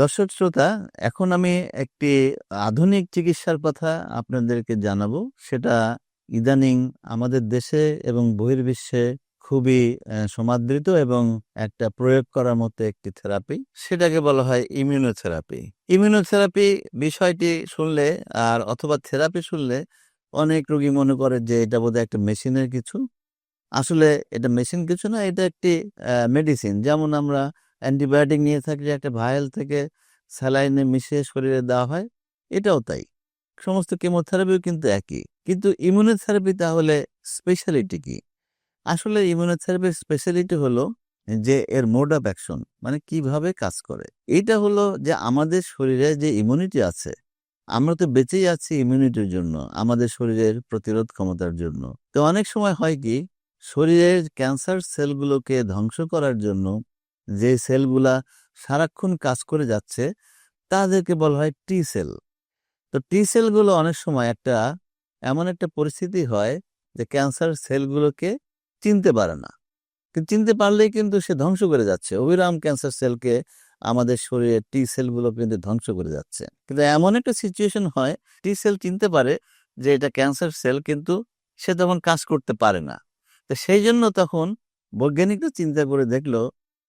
দর্শক শ্রোতা, এখন আমি একটি আধুনিক চিকিৎসার কথা আপনাদেরকে জানাব। সেটা ইদানিং আমাদের দেশে এবং বহির্বিশ্বে খুবই সমাদৃত এবং একটা প্রয়োগ করার মতো একটি থেরাপি। সেটাকে বলা হয় ইমিউনোথেরাপি। ইমিউনোথেরাপি বিষয়টি শুনলে আর অথবা থেরাপি শুনলে অনেক রোগী মনে করে যে এটা বোধহয় একটা মেশিনের কিছু। আসলে এটা মেশিন কিছু না, এটা একটি মেডিসিন। যেমন আমরা অ্যান্টিবায়োটিক নিয়ে থাকলে একটা ভায়াল থেকে স্যালাইনে মিশিয়ে শরীরে দেওয়া হয়, এটাও তাই। সমস্ত কেমোথেরাপিও কিন্তু একই। কিন্তু ইমিউনোথেরাপি তাহলে স্পেশালিটি কি? আসলে ইমিউনোথেরাপির স্পেশালিটি হলো যে এর মোড অফ অ্যাকশন মানে কীভাবে কাজ করে। এটা হলো যে আমাদের শরীরে যে ইমিউনিটি আছে, আমরা তো বেঁচেই আছি ইমিউনিটির জন্য, আমাদের শরীরের প্রতিরোধ ক্ষমতার জন্য। তো অনেক সময় হয় কি, শরীরের ক্যান্সার সেলগুলোকে ধ্বংস করার জন্য যে সেলগুলা সারাক্ষণ কাজ করে যাচ্ছে, তাদেরকে বলা হয় টি সেল। তো টি সেলগুলো অনেক সময় একটা, এমন একটা পরিস্থিতি হয় যে ক্যান্সার সেলগুলোকে চিনতে পারে না। চিনতে পারলেই কিন্তু সে ধ্বংস করে যাচ্ছে। অবিরাম ক্যান্সার সেলকে আমাদের শরীরের টি সেলগুলো কিন্তু ধ্বংস করে যাচ্ছে। কিন্তু এমন একটা সিচুয়েশন হয়, টি সেল চিনতে পারে যে এটা ক্যান্সার সেল কিন্তু সে তখন কাজ করতে পারে না। তো সেই জন্য তখন বৈজ্ঞানিকরা চিন্তা করে দেখল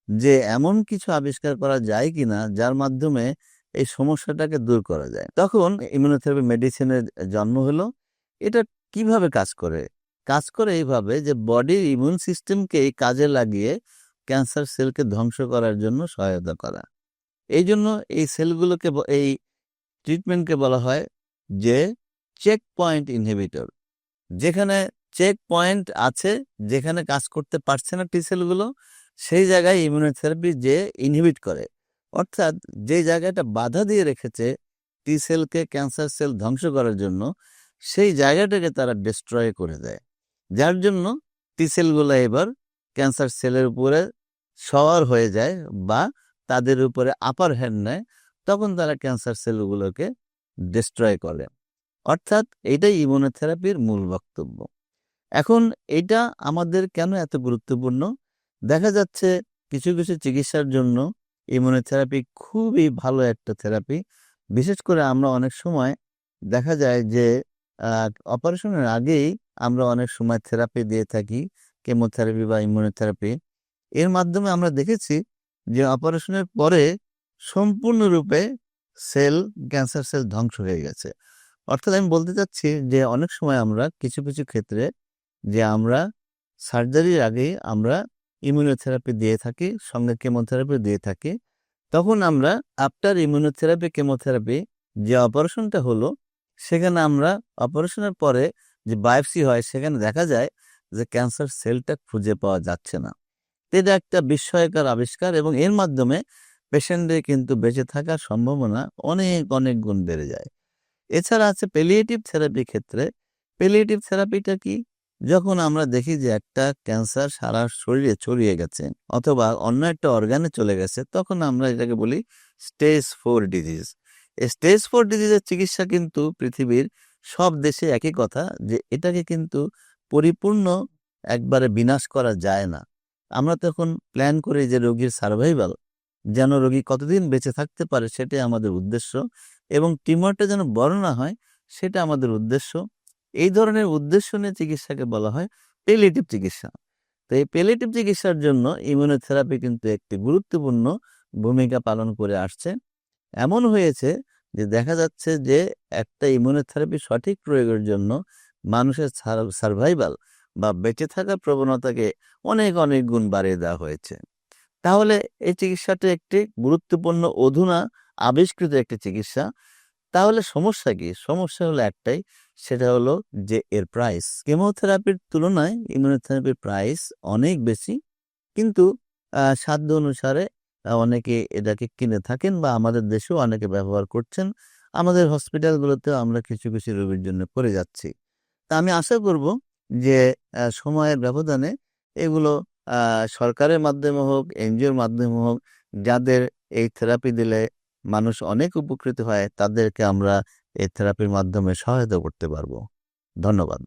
যে এমন কিছু আবিষ্কার করা যায় কিনা, যার মাধ্যমে এই সমস্যাটাকে দূর করা যায়। তখন ইমিউনোথেরাপি মেডিসিনের জন্ম হলো। এটা কীভাবে কাজ করে? কাজ করে এইভাবে যে বডির ইমিউন সিস্টেমকে কাজে লাগিয়ে ক্যান্সার সেলকে ধ্বংস করার জন্য সহায়তা করা। এই জন্য এই সেলগুলোকে এই ট্রিটমেন্টকে বলা হয় যে চেক পয়েন্ট ইনহিবিটর যেখানে চেক পয়েন্ট আছে, যেখানে কাজ করতে পারছে না টি সেলগুলো সেই জায়গায় ইমিউনোথেরাপি যে ইনহিবিট করে। অর্থাৎ যে জায়গাটা বাধা দিয়ে রেখেছে টি সেলকে ক্যান্সার সেল ধ্বংস করার জন্য, সেই জায়গাটাকে তারা ডিস্ট্রয় করে দেয়। যার জন্য টি সেলগুলো এবার ক্যান্সার সেলের উপরে সওয়ার হয়ে যায় বা তাদের উপরে আপার হ্যান্ড নেয়, তখন তারা ক্যান্সার সেলগুলোকে ডিস্ট্রয় করে। অর্থাৎ এটাই ইমিউনোথেরাপির মূল বক্তব্য। এখন এটা আমাদের কেন এত গুরুত্বপূর্ণ? দেখা যাচ্ছে কিছু কিছু চিকিৎসার জন্য ইমিউনোথেরাপি খুবই ভালো একটা থেরাপি বিশেষ করে আমরা অনেক সময় দেখা যায় যে অপারেশনের আগেই আমরা অনেক সময় থেরাপি দিয়ে থাকি কেমোথেরাপি বা ইমিউনোথেরাপি এর মাধ্যমে আমরা দেখেছি যে অপারেশনের পরে সম্পূর্ণরূপে সেল ক্যান্সার সেল ধ্বংস হয়ে গেছে। অর্থাৎ আমি বলতে চাচ্ছি যে অনেক সময় আমরা কিছু কিছু ক্ষেত্রে যে আমরা সার্জারির আগেই আমরা ইমিউনোথেরাপি দিয়ে থাকি, সঙ্গে কেমোথেরাপি দিয়ে থাকি। তখন আমরা আফটার ইমিউনোথেরাপি কেমোথেরাপি যে অপারেশনটা হলো, সেখানে আমরা অপারেশনের পরে যে বায়োপসি হয়, সেখানে দেখা যায় যে ক্যান্সার সেলটা খুঁজে পাওয়া যাচ্ছে না। এটা একটা বিস্ময়কর আবিষ্কার এবং এর মাধ্যমে পেশেন্টের কিন্তু বেঁচে থাকার সম্ভাবনা অনেক অনেক গুণ বেড়ে যায়। এছাড়া আছে পেলিয়েটিভ থেরাপির ক্ষেত্রে। পেলিয়েটিভ থেরাপিটা কি? যখন আমরা দেখি যে একটা ক্যান্সার সারা শরীরে ছড়িয়ে গেছে অথবা অন্য একটা অর্গানে চলে গেছে, তখন আমরা এটাকে বলি stage four disease stage four ডিজিজের চিকিৎসা কিন্তু পৃথিবীর সব দেশে একই কথা যে এটাকে কিন্তু পরিপূর্ণ একবারে বিনাশ করা যায় না। আমরা তখন প্ল্যান করি যে রোগীর সার্ভাইভাল যেন রোগী কতদিন বেঁচে থাকতে পারে সেটাই আমাদের উদ্দেশ্য এবং টিউমারটা যেন বড় না হয় সেটা আমাদের উদ্দেশ্য। এই ধরনের উদ্দেশ্য নিয়ে চিকিৎসাকে বলা হয় পেলেটিভ চিকিৎসা। তো এই পেলিয়েটিভ চিকিৎসার জন্য ইমিউনোথেরাপি কিন্তু একটি গুরুত্বপূর্ণ ভূমিকা পালন করে আসছে। এমন হয়েছে যে দেখা যাচ্ছে যে একটা ইমিউনোথেরাপি সঠিক প্রয়োগের জন্য মানুষের সার্ভাইভাল বা বেঁচে থাকার প্রবণতাকে অনেক অনেক গুণ বাড়িয়ে দেওয়া হয়েছে। তাহলে এই চিকিৎসাটি একটি গুরুত্বপূর্ণ অধুনা আবিষ্কৃত একটি চিকিৎসা। তাহলে সমস্যা কি? সমস্যা হলো একটাই, সেটা হলো যে এর প্রাইস কেমোথেরাপির তুলনায় ইমিউনোথেরাপির প্রাইস অনেক বেশি। কিন্তু সাধ্য অনুসারে অনেকে এটাকে কিনে থাকেন বা আমাদের দেশেও অনেকে ব্যবহার করছেন। আমাদের হসপিটালগুলোতেও আমরা কিছু কিছু রোগীর জন্য করে যাচ্ছি। তা আমি আশা করব যে সময়ের ব্যবধানে এগুলো সরকারের মাধ্যমে হোক, এনজিওর মাধ্যমে হোক, যাদের এই থেরাপি দিলে মানুষ অনেক উপকৃত হয় তাদেরকে আমরা এই থেরাপির মাধ্যমে সহায়তা করতে পারব। ধন্যবাদ।